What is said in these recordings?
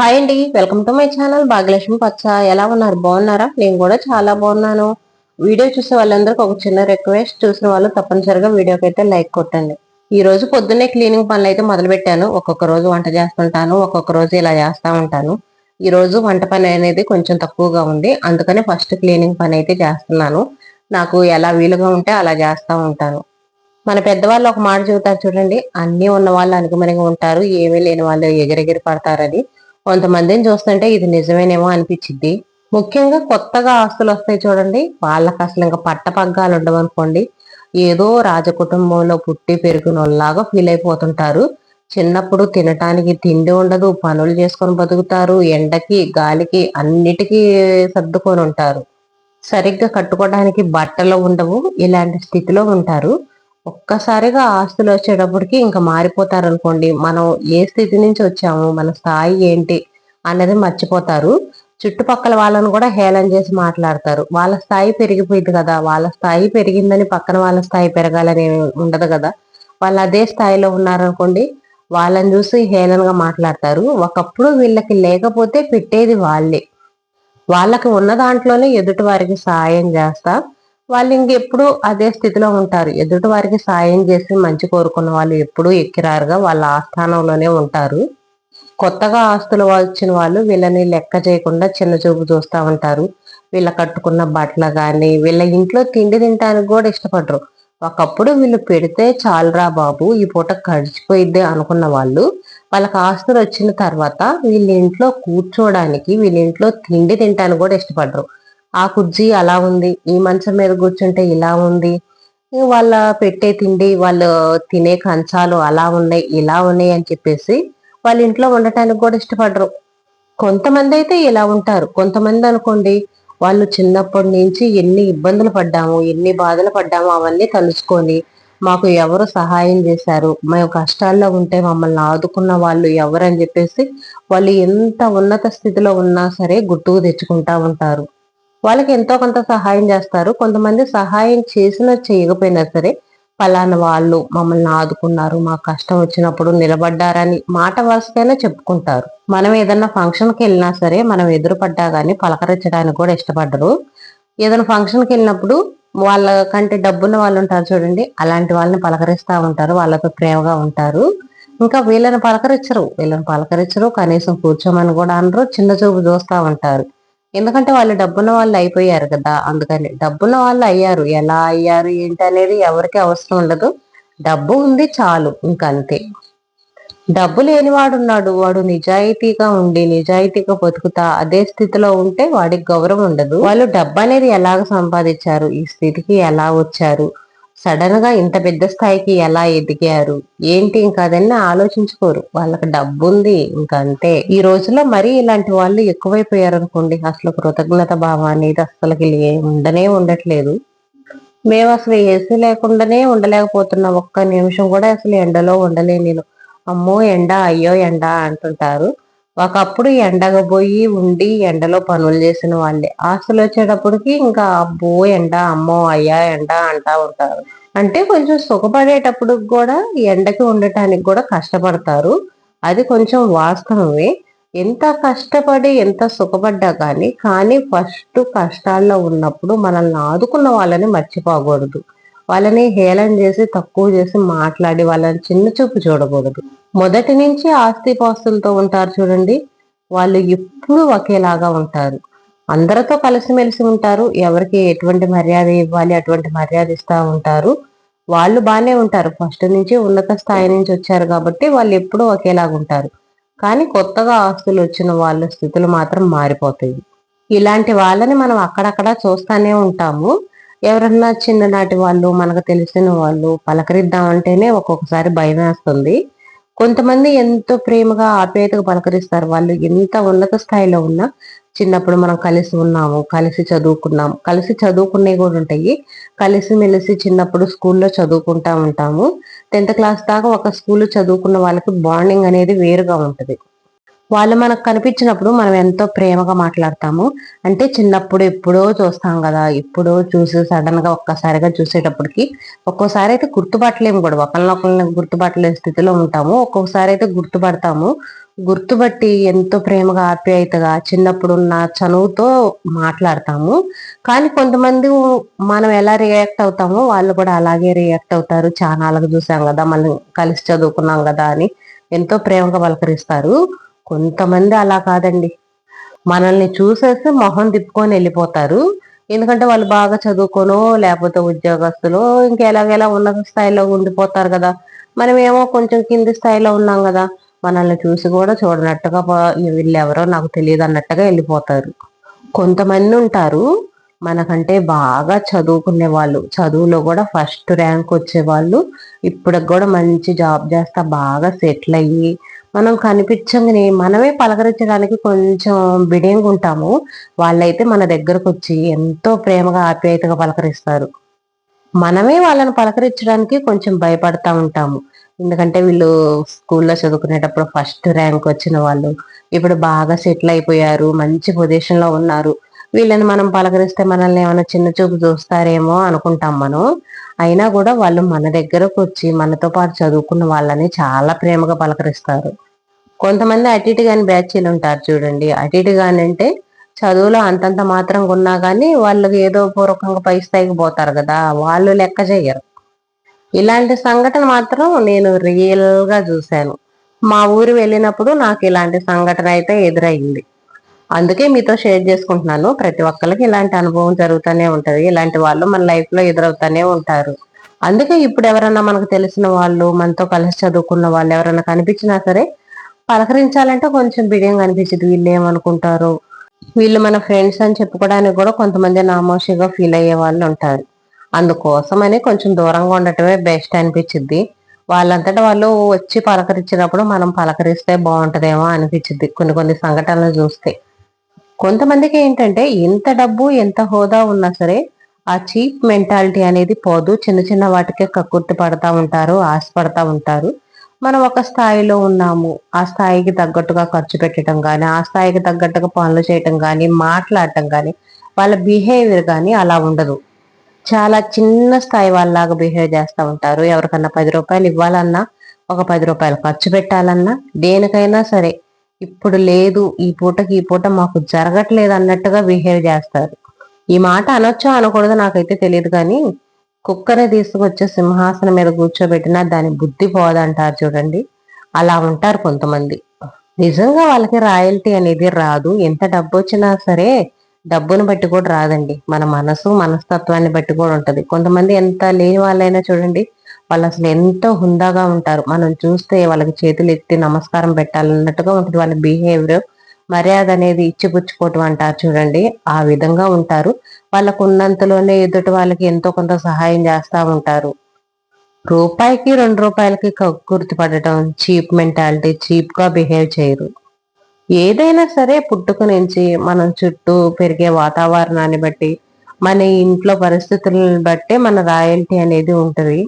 Hi అండి welcome to my channel Bhagyalakshmi పచ్చ. ఎలా ఉన్నారు? బాగున్నారా? నేను కూడా చాలా బాగున్నాను. వీడియో చూసే వాళ్ళందరికీ ఒక చిన్న రిక్వెస్ట్ చూసిన వాళ్ళు తప్పనిసరిగా వీడియోకి అయితే లైక్ కొట్టండి. ఈ రోజు పొద్దున్నే క్లీనింగ్ పనులు అయితే మొదలు పెట్టాను ఒక్కొక్క రోజు వంట చేస్తుంటాను ఒక్కొక్క రోజు ఇలా చేస్తూ ఉంటాను. ఈ రోజు వంట పని అనేది కొంచెం తక్కువగా ఉంది. అందుకని ఫస్ట్ క్లీనింగ్ పని అయితే చేస్తున్నాను. నాకు ఎలా వీలుగా ఉంటే అలా చేస్తూ ఉంటాను. మన పెద్దవాళ్ళు ఒక మాట చెబుతారు చూడండి అన్నీ ఉన్న వాళ్ళు అనుగుమనిగా ఉంటారు ఏమీ లేని వాళ్ళు ఎగిరెగిరి పడతారని. కొంతమందిని చూస్తుంటే ఇది నిజమేనేమో అనిపించింది ముఖ్యంగా కొత్తగా ఆస్తులు వస్తాయి చూడండి. వాళ్ళకి అసలు ఇంకా పట్టపగ్గాలు ఉండవనుకోండి ఏదో రాజకుటుంబంలో పుట్టి పెరిగినోళ్ళలాగా ఫీల్ అయిపోతుంటారు. చిన్నప్పుడు తినటానికి తిండి ఉండదు పనులు చేసుకొని బతుకుతారు ఎండకి గాలికి అన్నిటికీ సర్దుకొని ఉంటారు. సరిగ్గా కట్టుకోవడానికి బట్టలు ఉండవు ఇలాంటి స్థితిలో ఉంటారు. ఒక్కసారిగా ఆస్తులు వచ్చేటప్పటికి ఇంకా మారిపోతారు అనుకోండి మనం ఏ స్థితి నుంచి వచ్చాము? మన స్థాయి ఏంటి? అన్నది మర్చిపోతారు. చుట్టుపక్కల వాళ్ళను కూడా హేళన చేసి మాట్లాడతారు. వాళ్ళ స్థాయి పెరిగిపోయింది కదా. వాళ్ళ స్థాయి పెరిగిందని పక్కన వాళ్ళ స్థాయి పెరగాలని ఉండదు కదా. వాళ్ళు అదే స్థాయిలో ఉన్నారనుకోండి వాళ్ళని చూసి హేళనగా మాట్లాడతారు. ఒకప్పుడు వీళ్ళకి లేకపోతే పెట్టేది వాళ్ళే. వాళ్ళకి ఉన్న దాంట్లోనే ఎదుటి వారికి సాయం చేస్తా. వాళ్ళు ఇంకెప్పుడు అదే స్థితిలో ఉంటారు. ఎదుటి వారికి సాయం చేసి మంచి కోరుకున్న వాళ్ళు ఎప్పుడూ ఎక్కిరారుగా వాళ్ళ ఆస్థానంలోనే ఉంటారు. కొత్తగా ఆస్తులు వచ్చిన వాళ్ళు వీళ్ళని లెక్క చేయకుండా చిన్న చూపు చూస్తూ ఉంటారు. వీళ్ళ కట్టుకున్న బట్టలు కానీ వీళ్ళ ఇంట్లో తిండి తినడానికి కూడా ఇష్టపడరు. ఒకప్పుడు వీళ్ళు పెడితే చాలురా బాబు ఈ పూట గడిచిపోయిద్ది అనుకున్న వాళ్ళు వాళ్ళకి ఆస్తులు వచ్చిన తర్వాత వీళ్ళ ఇంట్లో కూర్చోడానికి వీళ్ళ ఇంట్లో తిండి తినడానికి కూడా ఇష్టపడరు. ఆ కుర్జీ అలా ఉంది ఈ మంచం మీద కూర్చుంటే ఇలా ఉంది వాళ్ళ పెట్టే తిండి వాళ్ళు తినే కంచాలు అలా ఉన్నాయి ఇలా ఉన్నాయి అని చెప్పేసి వాళ్ళ ఇంట్లో ఉండటానికి కూడా ఇష్టపడరు. కొంతమంది అయితే ఇలా ఉంటారు. కొంతమంది అనుకోండి వాళ్ళు చిన్నప్పటి నుంచి ఎన్ని ఇబ్బందులు పడ్డాము ఎన్ని బాధలు పడ్డాము అవన్నీ తలుచుకొని మాకు ఎవరు సహాయం చేశారు మేము కష్టాల్లో ఉంటే మమ్మల్ని ఆదుకున్న వాళ్ళు ఎవరు అని చెప్పేసి వాళ్ళు ఎంత ఉన్నత స్థితిలో ఉన్నా సరే గుర్తుకు తెచ్చుకుంటా ఉంటారు. వాళ్ళకి ఎంతో కొంత సహాయం చేస్తారు. కొంతమంది సహాయం చేసినా చేయకపోయినా సరే పలానా వాళ్ళు మమ్మల్ని ఆదుకున్నారు మా కష్టం వచ్చినప్పుడు నిలబడ్డారని మాట వరుసకైనా చెప్పుకుంటారు. మనం ఏదన్నా ఫంక్షన్కి వెళ్ళినా సరే మనం ఎదురుపడ్డా కానీ పలకరించడానికి కూడా ఇష్టపడరు. ఏదైనా ఫంక్షన్కి వెళ్ళినప్పుడు వాళ్ళ కంటే డబ్బున్న వాళ్ళు ఉంటారు చూడండి అలాంటి వాళ్ళని పలకరిస్తూ ఉంటారు వాళ్ళతో ప్రేమగా ఉంటారు. ఇంకా వీళ్ళని పలకరించరు వీళ్ళని పలకరించరు కనీసం కూర్చోమని కూడా అనరు చిన్న చూపు చూస్తూ ఉంటారు. ఎందుకంటే వాళ్ళు డబ్బున్న వాళ్ళు అయిపోయారు కదా అందుకని డబ్బున్న వాళ్ళు అయ్యారు. ఎలా అయ్యారు ఏంటి అనేది ఎవరికి అవసరం ఉండదు. డబ్బు ఉంది చాలు ఇంకంతే. డబ్బు లేనివాడు ఉన్నాడు వాడు నిజాయితీగా ఉండి నిజాయితీగా బతుకుతా అదే స్థితిలో ఉంటే వాడికి గౌరవం ఉండదు. వాళ్ళు డబ్బు అనేది ఎలాగ సంపాదించారు ఈ స్థితికి ఎలా వచ్చారు సడన్గా ఇంత పెద్ద స్థాయికి ఎలా ఎదిగారు? ఏంటి ఇంకా అదన్నీ ఆలోచించుకోరు. వాళ్ళకి డబ్బు ఉంది ఇంకా అంతే. ఈ రోజుల్లో మరీ ఇలాంటి వాళ్ళు ఎక్కువైపోయారు అనుకోండి అసలు కృతజ్ఞత భావం అనేది అసలుకి ఉండనే ఉండట్లేదు. మేము అసలు ఏసీ లేకుండానే ఉండలేకపోతున్నాం. ఒక్క నిమిషం కూడా అసలు ఎండలో ఉండలే నేను. అమ్మో ఎండ అయ్యో ఎండ అంటుంటారు. ఒకప్పుడు ఎండగా పోయి ఉండి ఎండలో పనులు చేసిన వాళ్ళే. ఆస్తులు వచ్చేటప్పటికి ఇంకా అబ్బో ఎండ అమ్మో అయ్యా ఎండ అంటా ఉంటారు. అంటే కొంచెం సుఖపడేటప్పుడు కూడా ఎండకి ఉండటానికి కూడా కష్టపడతారు. అది కొంచెం వాస్తవమే. ఎంత కష్టపడి ఎంత సుఖపడ్డా కానీ కానీ ఫస్ట్ కష్టాల్లో ఉన్నప్పుడు మనల్ని ఆదుకున్న వాళ్ళని మర్చిపోకూడదు. వాళ్ళని హేళన చేసి తక్కువ చేసి మాట్లాడి వాళ్ళని చిన్న చూపు చూడకూడదు. మొదటి నుంచి ఆస్తి పాస్తులతో ఉంటారు చూడండి. వాళ్ళు ఎప్పుడు ఒకేలాగా ఉంటారు. అందరితో కలిసిమెలిసి ఉంటారు. ఎవరికి ఎటువంటి మర్యాద ఇవ్వాలి అటువంటి మర్యాద ఇస్తూ ఉంటారు. వాళ్ళు బాగానే ఉంటారు. ఫస్ట్ నుంచి ఉన్నత స్థాయి నుంచి వచ్చారు కాబట్టి వాళ్ళు ఎప్పుడూ ఒకేలాగా ఉంటారు. కానీ కొత్తగా ఆస్తులు వచ్చిన వాళ్ళ స్థితులు మాత్రం మారిపోతాయి. ఇలాంటి వాళ్ళని మనం అక్కడక్కడ చూస్తానే ఉంటాము. ఎవరన్నా చిన్ననాటి వాళ్ళు మనకు తెలిసిన వాళ్ళు పలకరిద్దామంటేనే ఒక్కొక్కసారి భయం వేస్తుంది కొంతమంది ఎంతో ప్రేమగా ఆప్యాయతగా పలకరిస్తారు. వాళ్ళు ఎంత ఉన్నత స్థాయిలో ఉన్నా చిన్నప్పుడు మనం కలిసి ఉన్నాము కలిసి చదువుకున్నాము కలిసి చదువుకునేవి కూడా ఉంటాయి. కలిసి మెలిసి చిన్నప్పుడు స్కూల్లో చదువుకుంటా ఉంటాము. టెన్త్ క్లాస్ దాకా ఒక స్కూల్లో చదువుకున్న వాళ్ళకి బాండింగ్ అనేది వేరుగా ఉంటుంది. వాళ్ళు మనకు కనిపించినప్పుడు మనం ఎంతో ప్రేమగా మాట్లాడతాము. అంటే చిన్నప్పుడు ఎప్పుడో చూస్తాం కదా ఎప్పుడో చూసి సడన్గా ఒక్కసారిగా చూసేటప్పటికి ఒక్కోసారి అయితే గుర్తుపట్టలేము కూడా. ఒకరినొకరిని గుర్తుపట్టలేని స్థితిలో ఉంటాము. ఒక్కొక్కసారి అయితే గుర్తుపడతాము. గుర్తుబట్టి ఎంతో ప్రేమగా ఆప్యాయతగా చిన్నప్పుడున్న చనువుతో మాట్లాడతాము. కానీ కొంతమంది మనం ఎలా రియాక్ట్ అవుతామో వాళ్ళు కూడా అలాగే రియాక్ట్ అవుతారు. చానాలకు చూసాం కదా మళ్ళీ కలిసి చదువుకున్నాం కదా అని ఎంతో ప్రేమగా పలకరిస్తారు. కొంతమంది అలా కాదండి. మనల్ని చూసేసి మొహం తిప్పుకొని వెళ్ళిపోతారు. ఎందుకంటే వాళ్ళు బాగా చదువుకోనో లేకపోతే ఉద్యోగస్తులు ఇంకెలాగెలా ఉన్నత స్థాయిలో ఉండిపోతారు కదా. మనం ఏమో కొంచెం కింది స్థాయిలో ఉన్నాం కదా. మనల్ని చూసి కూడా చూడనట్టుగా వీళ్ళు ఎవరో నాకు తెలియదు అన్నట్టుగా వెళ్ళిపోతారు. కొంతమంది ఉంటారు. మనకంటే బాగా చదువుకునే వాళ్ళు. చదువులో కూడా ఫస్ట్ ర్యాంక్ వచ్చే వాళ్ళు ఇప్పటికి కూడా మంచి జాబ్ చేస్తా బాగా సెటిల్ అయ్యి మనం కనిపించగానే మనమే పలకరించడానికి కొంచెం బిడియంగా ఉంటాము. వాళ్ళైతే మన దగ్గరకు వచ్చి ఎంతో ప్రేమగా ఆప్యాయతగా పలకరిస్తారు. మనమే వాళ్ళని పలకరించడానికి కొంచెం భయపడతా ఉంటాము. ఎందుకంటే వీళ్ళు స్కూల్లో చదువుకునేటప్పుడు ఫస్ట్ ర్యాంక్ వచ్చిన వాళ్ళు. ఇప్పుడు బాగా సెటిల్ అయిపోయారు మంచి పొజిషన్లో ఉన్నారు. వీళ్ళని మనం పలకరిస్తే మనల్ని ఏమైనా చిన్న చూపు చూస్తారేమో అనుకుంటాం మనం. అయినా కూడా వాళ్ళు మన దగ్గరకు వచ్చి మనతో పాటు చదువుకున్న వాళ్ళని చాలా ప్రేమగా పలకరిస్తారు కొంతమంది అటు కాని బ్యాచీలు ఉంటారు చూడండి. అటు కాని అంటే చదువులో అంతంత మాత్రం ఉన్నా కానీ వాళ్ళకి ఏదో పూర్వకంగా పై స్థాయికి పోతారు కదా వాళ్ళు లెక్క చేయరు. ఇలాంటి సంఘటన మాత్రం నేను రియల్గా చూశాను. మా ఊరు వెళ్ళినప్పుడు నాకు ఇలాంటి సంఘటన అయితే ఎదురైంది. అందుకే మీతో షేర్ చేసుకుంటున్నాను. ప్రతి ఒక్కరికి ఇలాంటి అనుభవం జరుగుతూనే ఉంటుంది. ఇలాంటి వాళ్ళు మన లైఫ్లో ఎదురవుతూనే ఉంటారు. అందుకే ఇప్పుడు ఎవరన్నా మనకు తెలిసిన వాళ్ళు మనతో కలిసి చదువుకున్న వాళ్ళు ఎవరైనా కనిపించినా సరే పలకరించాలంటే కొంచెం బిడియం అనిపించింది వీళ్ళు ఏమనుకుంటారు? వీళ్ళు మన ఫ్రెండ్స్ అని చెప్పుకోవడానికి కూడా కొంతమంది నామోషిగా ఫీల్ అయ్యే వాళ్ళు ఉంటారు. అందుకోసమని కొంచెం దూరంగా ఉండటమే బెస్ట్ అనిపించింది వాళ్ళంతటా వాళ్ళు వచ్చి పలకరించినప్పుడు మనం పలకరిస్తే బాగుంటుందేమో అనిపించింది కొన్ని కొన్ని సంఘటనలు చూస్తే. కొంతమందికి ఏంటంటే ఎంత డబ్బు ఎంత హోదా ఉన్నా సరే ఆ చీప్ మెంటాలిటీ అనేది పోదు. చిన్న చిన్న వాటికే కక్కుర్తి పడతా ఉంటారు ఆశపడతా ఉంటారు. మనం ఒక స్థాయిలో ఉన్నాము. ఆ స్థాయికి తగ్గట్టుగా ఖర్చు పెట్టడం కానీ ఆ స్థాయికి తగ్గట్టుగా పనులు చేయటం కానీ మాట్లాడటం కానీ వాళ్ళ బిహేవియర్ కానీ అలా ఉండదు. చాలా చిన్న స్థాయి వాళ్ళలాగా బిహేవ్ చేస్తూ ఉంటారు. ఎవరికన్నా పది రూపాయలు ఇవ్వాలన్నా ఒక పది రూపాయలు ఖర్చు పెట్టాలన్నా దేనికైనా సరే ఇప్పుడు లేదు ఈ పూటకి ఈ పూట మాకు జరగట్లేదు అన్నట్టుగా బిహేవ్ చేస్తారు. ఈ మాట అనొచ్చో అనకూడదు నాకైతే తెలియదు కానీ కుక్కని తీసుకొచ్చే సింహాసనం మీద కూర్చోబెట్టినా దాని బుద్ధి పోదంటారు చూడండి. అలా ఉంటారు కొంతమంది. నిజంగా వాళ్ళకి రాయల్టీ అనేది రాదు. ఎంత డబ్బు వచ్చినా సరే డబ్బును బట్టి కూడా రాదండి. మన మనసు మనస్తత్వాన్ని బట్టి కూడా ఉంటుంది. కొంతమంది ఎంత లేని వాళ్ళైనా చూడండి వాళ్ళు అసలు ఎంతో హుందాగా ఉంటారు. మనం చూస్తే వాళ్ళకి చేతులు ఎత్తి నమస్కారం పెట్టాలన్నట్టుగా ఉంటుంది వాళ్ళ బిహేవియర్. మర్యాద అనేది ఇచ్చిపుచ్చుకోవటం అంటారు చూడండి. ఆ విధంగా ఉంటారు. వాళ్ళకు ఉన్నంతలోనే ఎదుటి వాళ్ళకి ఎంతో కొంత సహాయం చేస్తూ ఉంటారు. రూపాయికి రెండు రూపాయలకి గుర్తుపడటం చీప్ మెంటాలిటీ చీప్గా బిహేవ్ చేయరు. ఏదైనా సరే పుట్టుక నుంచి మనం చుట్టూ పెరిగే వాతావరణాన్ని బట్టి మన ఇంట్లో పరిస్థితులను బట్టే మన రాయల్టీ అనేది ఉంటుంది.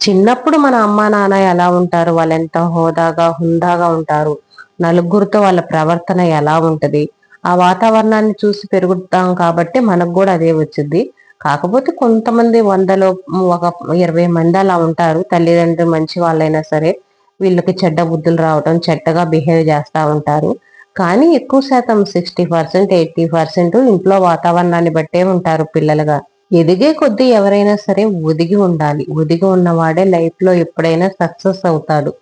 చిన్నప్పుడు మన అమ్మా నాన్న ఎలా ఉంటారు? వాళ్ళు ఎంత హోదాగా హుందాగా ఉంటారు? నలుగురితో వాళ్ళ ప్రవర్తన ఎలా ఉంటది? ఆ వాతావరణాన్ని చూసి పెరుగుతాం కాబట్టి మనకు కూడా అదే వచ్చింది. కాకపోతే కొంతమంది వందలో ఒక ఇరవై మంది అలా ఉంటారు. తల్లిదండ్రులు మంచి వాళ్ళైనా సరే వీళ్ళకి చెడ్డ బుద్ధులు రావటం చెడ్డగా బిహేవ్ చేస్తూ ఉంటారు. కానీ ఎక్కువ శాతం సిక్స్టీ పర్సెంట్ ఎయిటీ పర్సెంట్ ఇంట్లో వాతావరణాన్ని బట్టే ఉంటారు పిల్లలుగా. ఎదిగే కొద్దీ ఎవరైనా సరే ఒదిగి ఉండాలి. ఒదిగి ఉన్నవాడే లైఫ్లో ఎప్పుడైనా సక్సెస్ అవుతాడు.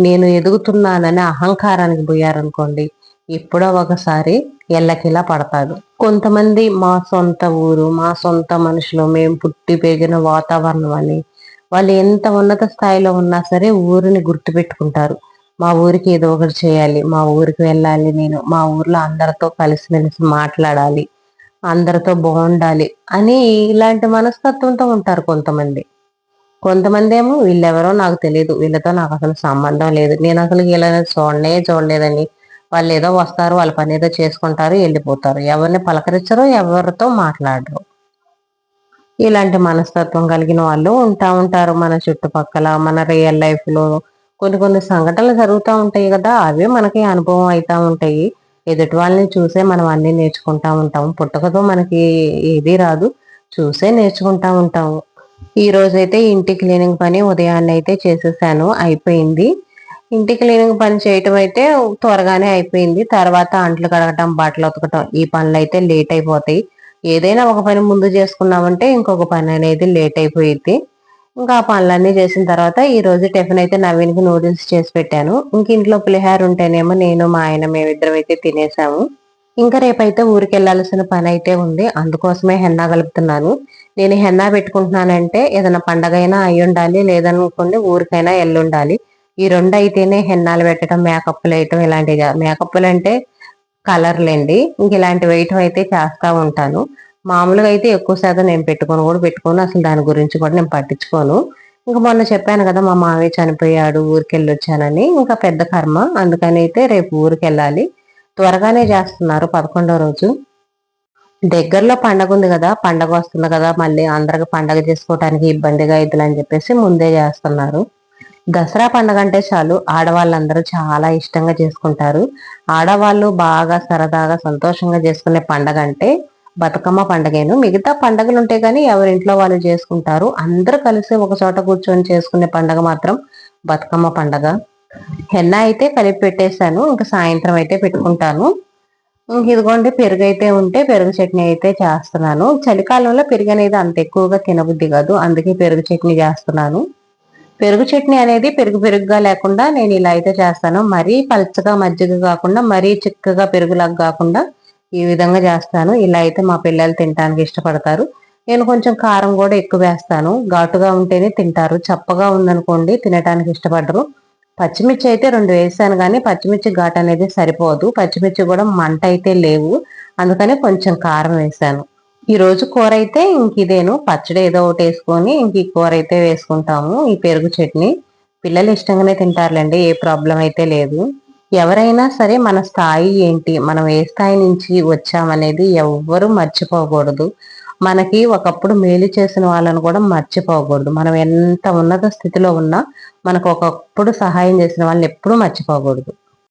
నేను ఎదుగుతున్నానని అహంకారానికి పోయారనుకోండి ఎప్పుడో ఒకసారి ఎల్లకిలా పడతాడు. కొంతమంది మా సొంత ఊరు మా సొంత మనుషులు మేము పుట్టి పెరిగిన వాతావరణం అని వాళ్ళు ఎంత ఉన్నత స్థాయిలో ఉన్నా సరే ఊరిని గుర్తు పెట్టుకుంటారు మా ఊరికి ఏదో ఒకటి చేయాలి మా ఊరికి వెళ్ళాలి నేను మా ఊర్లో అందరితో కలిసిమెలిసి మాట్లాడాలి. అందరితో బాగుండాలి అని ఇలాంటి మనస్తత్వంతో ఉంటారు కొంతమంది. కొంతమంది ఏమో వీళ్ళెవరో నాకు తెలియదు వీళ్ళతో నాకు అసలు సంబంధం లేదు. నేను అసలు వీళ్ళని చూడనే చూడలేదని వాళ్ళు ఏదో వస్తారు వాళ్ళ పని ఏదో చేసుకుంటారు వెళ్ళిపోతారు. ఎవరిని పలకరించరు ఎవరితో మాట్లాడరు. ఇలాంటి మనస్తత్వం కలిగిన వాళ్ళు ఉంటా ఉంటారు మన చుట్టుపక్కల మన రియల్ లైఫ్లో. కొన్ని కొన్ని సంఘటనలు జరుగుతూ ఉంటాయి కదా అవే మనకి అనుభవం అవుతూ ఉంటాయి. ఎదుటి వాళ్ళని చూసే మనం అన్నీ నేర్చుకుంటా ఉంటాం. పుట్టకతో మనకి ఏదీ రాదు. చూసే నేర్చుకుంటా ఉంటాము ఈ రోజైతే ఇంటి క్లీనింగ్ పని ఉదయాన్నే అయితే చేసేసాను. అయిపోయింది. ఇంటి క్లీనింగ్ పని చేయటం అయితే త్వరగానే అయిపోయింది. తర్వాత అంట్లు కడగటం బట్టలు ఉతకటం ఈ పనులు అయితే లేట్ అయిపోతాయి. ఏదైనా ఒక పని ముందు చేసుకున్నామంటే ఇంకొక పని అనేది లేట్ అయిపోయింది ఇంకా ఆ పనులన్నీ చేసిన తర్వాత ఈ రోజు టిఫిన్ అయితే నవీన్కి నూడిల్స్ చేసి పెట్టాను. ఇంక ఇంట్లో పులిహార ఉంటేనేమో నేను మా ఆయన మేమిద్దరం అయితే తినేసాము. ఇంకా రేపైతే ఊరికి వెళ్ళాల్సిన పని అయితే ఉంది. అందుకోసమే హెన్నా కలుపుతున్నాను నేను హెన్నా పెట్టుకుంటున్నానంటే ఏదైనా పండగ అయినా అయి ఉండాలి లేదనుకోండి ఊరికైనా ఎల్లుండాలి. ఈ రెండు అయితేనే హెన్నాలు పెట్టడం మేకప్లు వేయటం ఇలాంటివి మేకప్లు అంటే కలర్లేండి. ఇంక ఇలాంటి వేయటం అయితే చేస్తూ ఉంటాను. మామూలుగా అయితే ఎక్కువ శాతం నేను పెట్టుకొని కూడా పెట్టుకోను. అసలు దాని గురించి కూడా నేను పట్టించుకోను. ఇంకా మొన్న చెప్పాను కదా మా మామయ్య చనిపోయాడు ఊరికి వచ్చానని ఇంకా పెద్ద కర్మ. అందుకని అయితే రేపు ఊరికి వెళ్ళాలి త్వరగానే చేస్తున్నారు పదకొండో రోజు. దగ్గరలో పండగ ఉంది కదా పండగ వస్తుంది కదా మళ్ళీ అందరికి పండగ చేసుకోవటానికి ఇబ్బందిగా అవుతుంది అని చెప్పేసి ముందే చేస్తున్నారు. దసరా పండగ అంటే చాలు ఆడవాళ్ళందరూ చాలా ఇష్టంగా చేసుకుంటారు. ఆడవాళ్ళు బాగా సరదాగా సంతోషంగా చేసుకునే పండగ అంటే బతుకమ్మ పండగేను. మిగతా పండగలు ఉంటాయి కానీ ఎవరింట్లో వాళ్ళు చేసుకుంటారు. అందరూ కలిసి ఒక చోట కూర్చొని చేసుకునే పండగ మాత్రం బతుకమ్మ పండగ. హెన్న అయితే కలిపి పెట్టేశాను. ఇంకా సాయంత్రం అయితే పెట్టుకుంటాను. ఇంక ఇదిగోండి పెరుగు అయితే ఉంటే పెరుగు చట్నీ అయితే చేస్తున్నాను. చలికాలంలో పెరుగు అనేది అంత ఎక్కువగా తినబుద్ధి కాదు. అందుకే పెరుగు చట్నీ చేస్తున్నాను. పెరుగు చట్నీ అనేది పెరుగు పెరుగుగా లేకుండా నేను ఇలా అయితే చేస్తాను. మరీ పల్చగా మజ్జిగ కాకుండా మరీ చిక్కగా పెరుగులాగా కాకుండా ఈ విధంగా చేస్తాను. ఇలా అయితే మా పిల్లలు తినడానికి ఇష్టపడతారు. నేను కొంచెం కారం కూడా ఎక్కువ వేస్తాను. ఘాటుగా ఉంటేనే తింటారు. చప్పగా ఉందనుకోండి తినడానికి ఇష్టపడరు. పచ్చిమిర్చి అయితే రెండు వేసాను కానీ పచ్చిమిర్చి ఘాటు అనేది సరిపోదు. పచ్చిమిర్చి కూడా మంట అయితే లేవు. అందుకని కొంచెం కారం వేసాను. ఈ రోజు కూర అయితే ఇంక ఇదేను. పచ్చడి ఏదో ఒకటి వేసుకొని ఇంక ఈ కూర అయితే వేసుకుంటాము. ఈ పెరుగు చట్నీ. పిల్లలు ఇష్టంగానే తింటారులేండి. ఏ ప్రాబ్లం అయితే లేదు. ఎవరైనా సరే మన స్థాయి ఏంటి మనం ఏ స్థాయి నుంచి వచ్చామనేది ఎవ్వరూ మర్చిపోకూడదు. మనకి ఒకప్పుడు మేలు చేసిన వాళ్ళని కూడా మర్చిపోకూడదు. మనం ఎంత ఉన్నత స్థితిలో ఉన్నా మనకు ఒకప్పుడు సహాయం చేసిన వాళ్ళని ఎప్పుడూ మర్చిపోకూడదు.